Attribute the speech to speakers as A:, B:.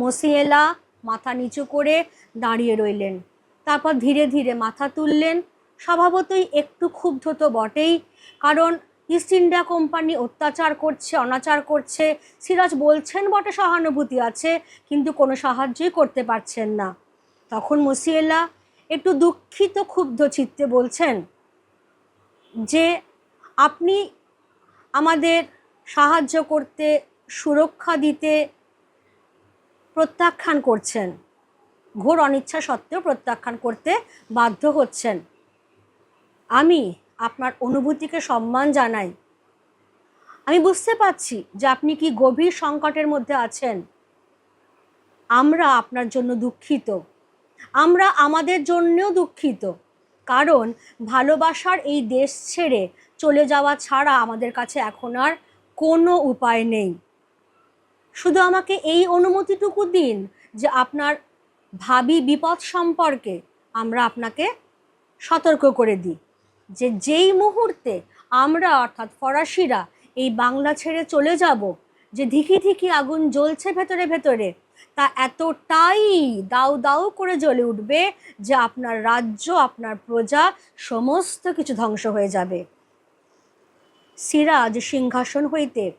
A: মসিয়েলা মাথা নিচু করে দাঁড়িয়ে রইলেন। তারপর ধীরে ধীরে মাথা তুললেন। স্বভাবতই একটু ক্ষুব্ধ তো বটেই, কারণ ইস্ট ইন্ডিয়া কোম্পানি অত্যাচার করছে, অনাচার করছে। সিরাজ বলছেন, বটে, সহানুভূতি আছে, কিন্তু কোনো সাহায্যই করতে পারছেন না। তখন মসিয়েলা একটু দুঃখিত, ক্ষুব্ধ চিত্তে বলছেন, যে আপনি আমাদের সাহায্য করতে, সুরক্ষা দিতে প্রত্যাখ্যান করছেন। ঘোর অনিচ্ছা সত্ত্বেও প্রত্যাখ্যান করতে বাধ্য হচ্ছেন। আমি আপনার অনুভূতিকে সম্মান জানাই। আমি বুঝতে পারছি যে আপনি কি গভীর সংকটের মধ্যে আছেন। আমরা আপনার জন্য দুঃখিত। আমরা আমাদের জন্যও দুঃখিত। কারণ ভালোবাসার এই দেশ ছেড়ে চলে যাওয়া ছাড়া আমাদের কাছে এখন আর কোনো উপায় নেই। শুধু আমাকে এই অনুমতিটুকু দিন যে আপনার ভাবি বিপদ সম্পর্কে আমরা আপনাকে সতর্ক করে দিই। যে যেই মুহূর্তে আমরা, অর্থাৎ ফরাসিরা, এই বাংলা ছেড়ে চলে যাব, যে ধিকি ধিকি আগুন জ্বলছে ভেতরে ভেতরে, তা এতটাই দাউ দাউ করে জ্বলে উঠবে যে আপনার রাজ্য, আপনার প্রজা সমস্ত কিছু ধ্বংস হয়ে যাবে। সিরাজ সিংহাসন হইতে